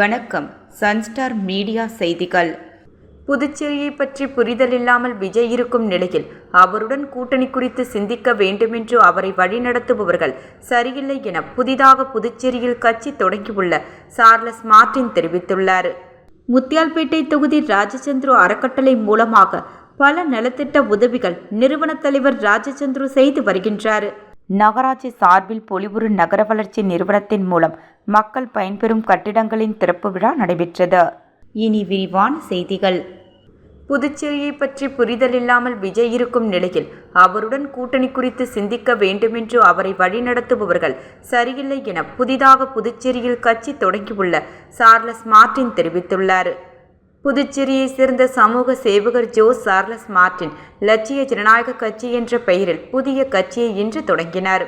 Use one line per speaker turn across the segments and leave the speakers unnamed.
வணக்கம். Sunstar media செய்திகள். புதுச்சேரியை பற்றி புரிதல் இல்லாமல் விஜய் இருக்கும் நிலையில் அவருடன் கூட்டணி குறித்து சிந்திக்க வேண்டுமென்று அவரை வழிநடத்துபவர்கள் சரியில்லை என புதிதாக புதுச்சேரியில் கட்சி தொடங்கியுள்ள சார்லஸ் மார்டின் தெரிவித்துள்ளார். முத்தியால்பேட்டை தொகுதி ராஜச்சந்திரு அறக்கட்டளை மூலமாக பல நலத்திட்ட உதவிகள் நிறுவன தலைவர் ராஜச்சந்திரு செய்து வருகின்றார். நகராட்சி சார்பில் பொலிவுறு நகர வளர்ச்சி நிறுவனத்தின் மூலம் மக்கள் பயன்பெறும் கட்டிடங்களின் திறப்பு விழா நடைபெற்றது. இனி விரிவான செய்திகள். புதுச்சேரியை பற்றி புரிதல் இல்லாமல் விஜய் இருக்கும் நிலையில் அவருடன் கூட்டணி குறித்து சிந்திக்க வேண்டுமென்று அவரை வழிநடத்துபவர்கள் சரியில்லை என புதிதாக புதுச்சேரியில் கட்சி தொடங்கியுள்ள சார்லஸ் மார்டின் தெரிவித்துள்ளார். புதுச்சேரியை சேர்ந்த சமூக சேவகர் ஜோ சார்லஸ் மார்டின் லட்சிய ஜனநாயக கட்சி என்ற பெயரில் புதிய கட்சியை இன்று தொடங்கினார்.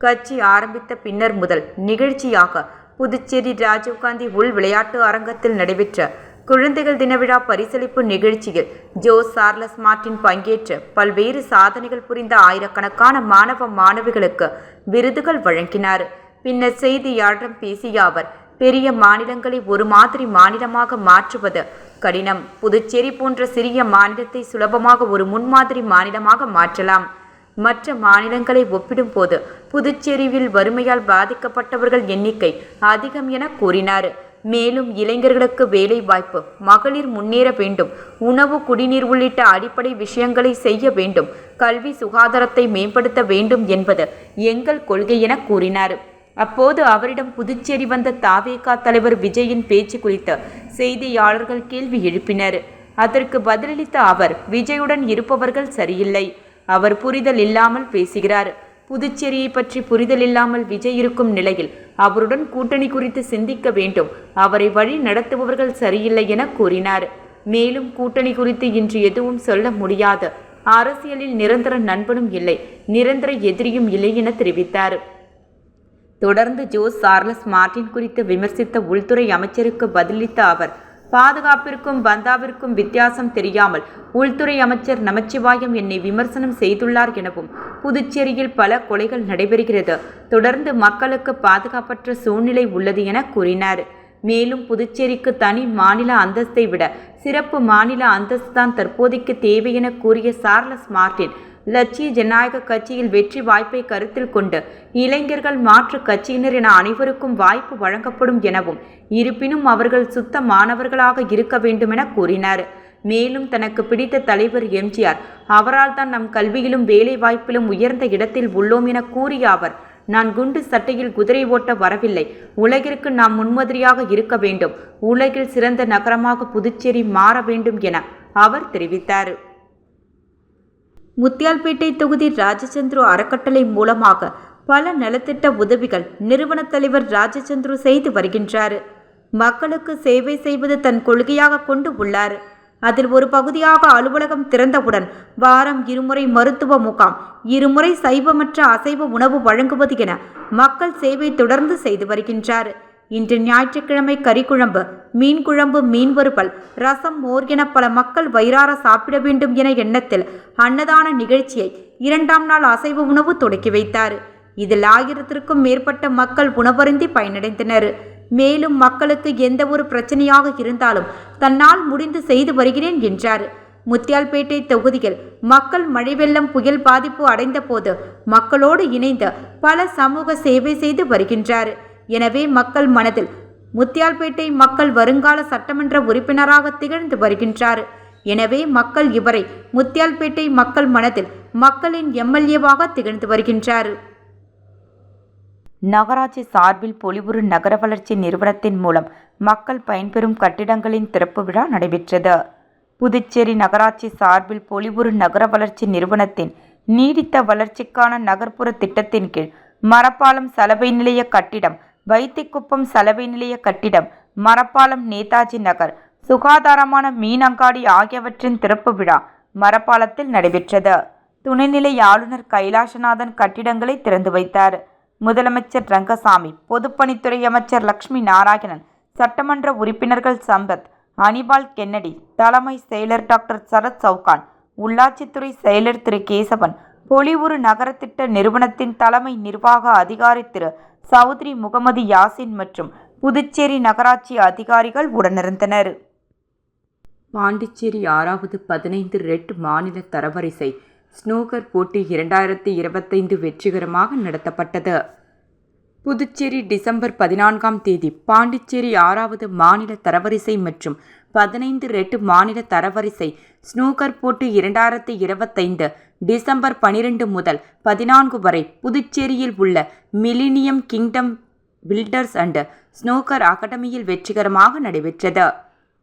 கட்சி ஆரம்பித்த பின்னர் முதல் நிகழ்ச்சியாக புதுச்சேரி ராஜீவ்காந்தி உள் விளையாட்டு அரங்கத்தில் நடைபெற்ற குழந்தைகள் தினவிழா பரிசளிப்பு நிகழ்ச்சியில் ஜோ சார்லஸ் மார்டின் பங்கேற்று பல்வேறு சாதனைகள் புரிந்த ஆயிரக்கணக்கான மாணவ மாணவிகளுக்கு விருதுகள் வழங்கினார். பின்னர் செய்தியாளரிடம் பேசிய அவர் பெரிய மாநிலங்களை ஒரு மாதிரி மாநிலமாக மாற்றுவது கடினம். புதுச்சேரி போன்ற சிறிய மாநிலத்தை சுலபமாக ஒரு முன்மாதிரி மாநிலமாக மாற்றலாம். மற்ற மாநிலங்களை ஒப்பிடும்போது புதுச்சேரியில் வறுமையால் பாதிக்கப்பட்டவர்கள் எண்ணிக்கை அதிகம் என கூறினார். மேலும் இளைஞர்களுக்கு வேலை வாய்ப்பு மகளிர் முன்னேற வேண்டும் உணவு குடிநீர் உள்ளிட்ட அடிப்படை விஷயங்களை செய்ய வேண்டும் கல்வி சுகாதாரத்தை மேம்படுத்த வேண்டும் என்பது எங்கள் கொள்கை என கூறினார். அப்போது அவரிடம் புதுச்சேரி வந்த தாவேகா தலைவர் விஜயின் பேச்சு குறித்து செய்தியாளர்கள் கேள்வி எழுப்பினர். அதற்கு பதிலளித்த அவர் விஜயுடன் இருப்பவர்கள் சரியில்லை. அவர் புரிதல் இல்லாமல் பேசுகிறார். புதுச்சேரியை பற்றி புரிதல் இல்லாமல் விஜய் இருக்கும் நிலையில் அவருடன் கூட்டணி குறித்து சிந்திக்க வேண்டும். அவரை வழி நடத்துபவர்கள் சரியில்லை என கூறினார். மேலும் கூட்டணி குறித்து இன்று எதுவும் சொல்ல முடியாது. அரசியலில் நிரந்தர நண்பனும் இல்லை. நிரந்தர எதிரியும் இல்லை என தெரிவித்தார். தொடர்ந்து ஜோஸ் சார்லஸ் மார்டின் குறித்து விமர்சித்த உள்துறை அமைச்சருக்கு பதிலளித்த அவர் பாதுகாப்பிற்கும் பந்தாவிற்கும் வித்தியாசம் தெரியாமல் உள்துறை அமைச்சர் நமச்சிவாயம் என்னை விமர்சனம் செய்துள்ளார் எனவும் புதுச்சேரியில் பல கொலைகள் நடைபெறுகிறது. தொடர்ந்து மக்களுக்கு பாதுகாப்பற்ற சூழ்நிலை உள்ளது என கூறினார். மேலும் புதுச்சேரிக்கு தனி மாநில அந்தஸ்தை விட சிறப்பு மாநில அந்தஸ்து தான் தற்போதைக்கு தேவை என கூறிய சார்லஸ் மார்டின் லட்சிய ஜனநாயக கட்சியில் வெற்றி வாய்ப்பை கருத்தில் கொண்டு இளைஞர்கள் மாற்று கட்சியினர் என அனைவருக்கும் வாய்ப்பு வழங்கப்படும் எனவும் இருப்பினும் அவர்கள் சுத்த மாணவர்களாக இருக்க வேண்டும் என கூறினார். மேலும் தனக்கு பிடித்த தலைவர் எம்ஜிஆர் அவரால் தான் நம் கல்வியிலும் வேலை வாய்ப்பிலும் உயர்ந்த இடத்தில் உள்ளோம் என கூறிய அவர் நான் குண்டு சட்டையில் குதிரை ஓட்ட வரவில்லை. உலகிற்கு நாம் முன்மாதிரியாக இருக்க வேண்டும். உலகில் சிறந்த நகரமாக புதுச்சேரி மாற வேண்டும் என அவர் தெரிவித்தார். முத்தியால்பேட்டை தொகுதி ராஜச்சந்திரு அறக்கட்டளை மூலமாக பல நலத்திட்ட உதவிகள் நிறுவன தலைவர் ராஜச்சந்திரு செய்து வருகின்றார். மக்களுக்கு சேவை செய்வது தன் கொள்கையாக கொண்டு உள்ளார். அதில் ஒரு பகுதியாக அலுவலகம் திறந்தவுடன் வாரம் இருமுறை மருத்துவ முகாம் இருமுறை சைவமற்ற அசைவ உணவு வழங்குவது என மக்கள் சேவை தொடர்ந்து செய்து வருகின்றார். இன்று ஞாயிற்றுக்கிழமை கறிக்குழம்பு மீன் குழம்பு மீன் வறுவல் ரசம் மோர் என பல மக்கள் வயிறார சாப்பிட வேண்டும் என எண்ணத்தில் அன்னதான நிகழ்ச்சியை இரண்டாம் நாள் அசைவ உணவு தொடக்கி வைத்தார். இதில் ஆயிரத்திற்கும் மேற்பட்ட மக்கள் உணவருந்தி பயனடைந்தனர். மேலும் மக்களுக்கு எந்த ஒரு பிரச்சனையாக இருந்தாலும் தன்னால் முடிந்து செய்து வருகிறேன் என்றார். முத்தியால்பேட்டை தொகுதியில் மக்கள் மழை வெள்ளம் புயல் பாதிப்பு அடைந்த போது மக்களோடு இணைந்து பல சமூக சேவை செய்து வருகின்றார். எனவே மக்கள் மனதில் முத்தியால்பேட்டை மக்கள் வருங்கால சட்டமன்ற உறுப்பினராக திகழ்ந்து வருகின்றார். எனவே மக்கள் இவரை முத்தியால்பேட்டை மக்கள் மனதில் மக்களின் எம்எல்ஏவாக திகழ்ந்து வருகின்றார். நகராட்சி சார்பில் பொலிவுறு நகர வளர்ச்சி நிறுவனத்தின் மூலம் மக்கள் பயன்பெறும் கட்டிடங்களின் திறப்பு விழா நடைபெற்றது. புதுச்சேரி நகராட்சி சார்பில் பொலிவுறு நகர வளர்ச்சி நிறுவனத்தின் நீடித்த வளர்ச்சிக்கான நகர்ப்புற திட்டத்தின் கீழ் மரப்பாலம் சலவை நிலைய கட்டிடம் வைத்திக்குப்பம் சலவை நிலைய கட்டிடம் மரப்பாலம் நேதாஜி நகர் சுகாதாரமான மீன் அங்காடி ஆகியவற்றின் திறப்பு விழா மரப்பாலத்தில் நடைபெற்றது. துணைநிலை ஆளுநர் கைலாசநாதன் கட்டிடங்களை திறந்து வைத்தார். முதலமைச்சர் ரங்கசாமி பொதுப்பணித்துறை அமைச்சர் லக்ஷ்மி நாராயணன் சட்டமன்ற உறுப்பினர்கள் சம்பத் அனிபால் கென்னடி தலைமை செயலர் டாக்டர் சரத் சவுகான் உள்ளாட்சித்துறை செயலர் திரு கேசவன் பொலிவுறு நகரத்திட்ட நிறுவனத்தின் தலைமை நிர்வாக அதிகாரி திரு சௌத்ரி முகமது யாசின் மற்றும் புதுச்சேரி நகராட்சி அதிகாரிகள் உடனிருந்தனர். பாண்டிச்சேரி ஆறாவது பதினைந்து ரெட் மாநில தரவரிசை ஸ்னூகர் போட்டி இரண்டாயிரத்தி இருபத்தைந்து வெற்றிகரமாக நடத்தப்பட்டது. புதுச்சேரி டிசம்பர் பதினான்காம் தேதி பாண்டிச்சேரி ஆறாவது மாநில தரவரிசை மற்றும் பதினைந்து ரெட் மாநில தரவரிசை ஸ்னூகர் போட்டி இரண்டாயிரத்தி இருபத்தைந்து டிசம்பர் பனிரெண்டு முதல் பதினான்கு வரை புதுச்சேரியில் உள்ள millennium kingdom builders and snooker அகாடமியில் வெற்றிகரமாக நடைபெற்றது.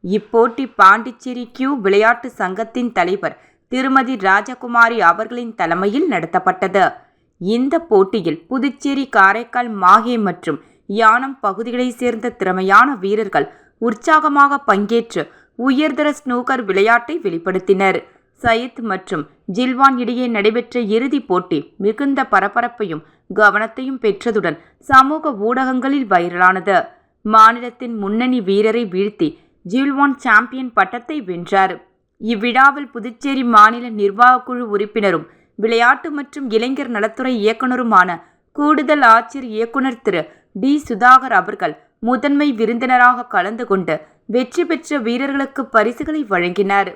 இப்போட்டி பாண்டிச்சேரி கியூ விளையாட்டு சங்கத்தின் தலைவர் திருமதி ராஜகுமாரி அவர்களின் தலைமையில் நடத்தப்பட்டது. இந்த போட்டியில் புதுச்சேரி காரைக்கால் மாஹே மற்றும் யானம் பகுதிகளைச் சேர்ந்த திறமையான வீரர்கள் உற்சாகமாக பங்கேற்று உயர்தர ஸ்னூக்கர் விளையாட்டை வெளிப்படுத்தினர். சயித் மற்றும் ஜில்வான் இடையே நடைபெற்ற இறுதிப் போட்டி மிகுந்த பரபரப்பையும் கவனத்தையும் பெற்றதுடன் சமூக ஊடகங்களில் வைரலானது. மாநிலத்தின் முன்னணி வீரரை வீழ்த்தி ஜில்வான் சாம்பியன் பட்டத்தை வென்றார். இவ்விழாவில் புதுச்சேரி மாநில நிர்வாகக்குழு உறுப்பினரும் விளையாட்டு மற்றும் இளைஞர் நலத்துறை இயக்குனருமான கூடுதல் ஆட்சியர் இயக்குனர் திரு. டி. சுதாகர் அவர்கள் முதன்மை விருந்தினராக கலந்து கொண்டு வெற்றி பெற்ற வீரர்களுக்கு பரிசுகளை வழங்கினார்.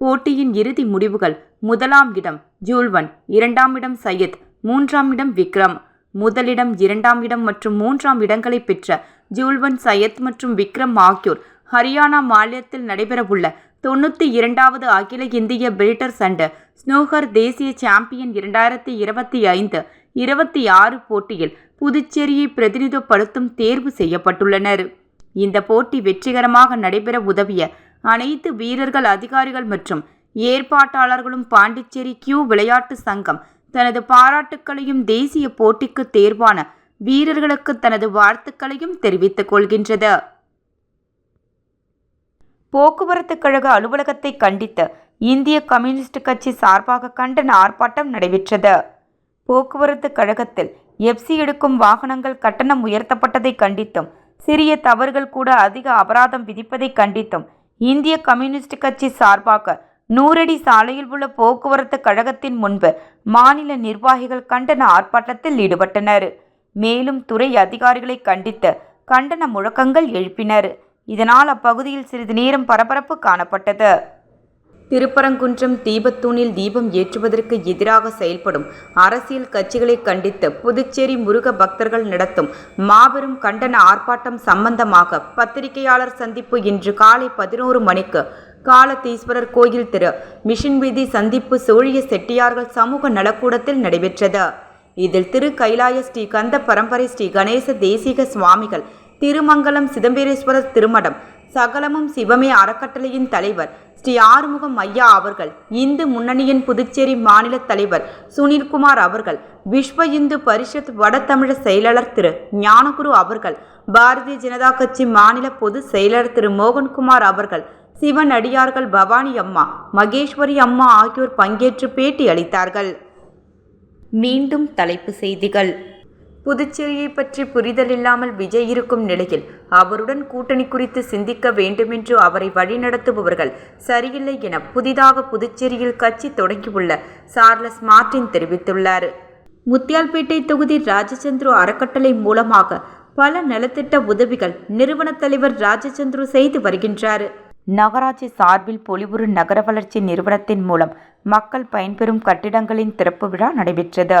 போட்டியின் இறுதி முடிவுகள் முதலாம் இடம் ஜூல்வன் இரண்டாம் இடம் சையத் மூன்றாம் இடம் விக்ரம். முதலிடம் இரண்டாம் இடம் மற்றும் மூன்றாம் இடங்களை பெற்ற ஜூல்வன் சையத் மற்றும் விக்ரம் ஆகியோர் ஹரியானா மாநிலத்தில் நடைபெறவுள்ள தொண்ணூற்றி இரண்டாவது அகில இந்திய பில்டர்ஸ் அண்டு ஸ்னூகர் தேசிய சாம்பியன் இரண்டாயிரத்தி இருபத்தி ஐந்து இருபத்தி ஆறு போட்டியில் புதுச்சேரியை பிரதிநிதிப்படுத்தும் தேர்வு செய்யப்பட்டுள்ளனர். இந்த போட்டி வெற்றிகரமாக நடைபெற உதவிய அனைத்து வீரர்கள் அதிகாரிகள் மற்றும் ஏற்பாட்டாளர்களும் பாண்டிச்சேரி கியூ விளையாட்டு சங்கம் தனது பாராட்டுக்களையும் தேசிய போட்டிக்கு தேர்வான வீரர்களுக்கு தனது வாழ்த்துக்களையும் தெரிவித்துக் கொள்கின்றது. போக்குவரத்து கழக அலுவலகத்தை கண்டித்து இந்திய கம்யூனிஸ்ட் கட்சி சார்பாக கண்டன ஆர்ப்பாட்டம் நடைபெற்றது. போக்குவரத்து கழகத்தில் எப்சி எடுக்கும் வாகனங்கள் கட்டணம் உயர்த்தப்பட்டதை கண்டித்தும் சிறிய தவறுகள் கூட அதிக அபராதம் விதிப்பதை கண்டித்தும் இந்திய கம்யூனிஸ்ட் கட்சி சார்பாக நூறடி சாலையில் உள்ள போக்குவரத்து கழகத்தின் முன்பு மாநில நிர்வாகிகள் கண்டன ஆர்ப்பாட்டத்தில் ஈடுபட்டனர். மேலும் துறை அதிகாரிகளை கண்டித்து கண்டன முழக்கங்கள் எழுப்பினர். இதனால் அப்பகுதியில் சிறிது நேரம் பரபரப்பு காணப்பட்டது. திருப்பரங்குன்றம் தீபத்தூணில் தீபம் ஏற்றுவதற்கு எதிராக செயல்படும் அரசியல் கட்சிகளை கண்டித்து புதுச்சேரி முருக பக்தர்கள் நடத்தும் மாபெரும் கண்டன ஆர்ப்பாட்டம் சம்பந்தமாக பத்திரிகையாளர் சந்திப்பு இன்று காலை பதினோரு மணிக்கு காலத்தீஸ்வரர் கோயில் திரு மிஷின் வீதி சந்திப்பு சோழிய செட்டியார்கள் சமூக நலக்கூடத்தில் நடைபெற்றது. இதில் திரு கைலாய ஸ்ரீ கந்த பரம்பரை ஸ்ரீ கணேச தேசிக சுவாமிகள் திருமங்கலம் சிதம்பரேஸ்வரர் திருமடம் சகலமும் சிவமே அறக்கட்டளையின் தலைவர் ஸ்ரீ ஆறுமுகம் ஐயா அவர்கள் இந்து முன்னணியின் புதுச்சேரி மாநில தலைவர் சுனில்குமார் அவர்கள் விஸ்வ இந்து பரிஷத் வடதமிழர் செயலாளர் திரு ஞானகுரு அவர்கள் பாரதிய ஜனதா கட்சி மாநில பொதுச் செயலர் திரு மோகன்குமார் அவர்கள் சிவன் அடியார்கள் பவானி அம்மா மகேஸ்வரி அம்மா ஆகியோர் பங்கேற்று பேட்டி அளித்தார்கள். மீண்டும் தலைப்பு செய்திகள். புதுச்சேரியை பற்றி புரிதல் இல்லாமல் விஜய் இருக்கும் நிலையில் அவருடன் கூட்டணி குறித்து சிந்திக்க வேண்டுமென்று அவரை வழிநடத்துபவர்கள் சரியில்லை என புதிதாக புதுச்சேரியில் கட்சி தொடங்கியுள்ள சார்லஸ் மார்டின் தெரிவித்துள்ளார். முத்தியால்பேட்டை தொகுதி ராஜச்சந்திரு அறக்கட்டளை மூலமாக பல நலத்திட்ட உதவிகள் நிறுவன தலைவர் ராஜச்சந்திரு செய்து வருகின்றார். நகராட்சி சார்பில் பொலிவுறு நகர வளர்ச்சி நிறுவனத்தின் மூலம் மக்கள் பயன்பெறும் கட்டிடங்களின் திறப்பு விழா நடைபெற்றது.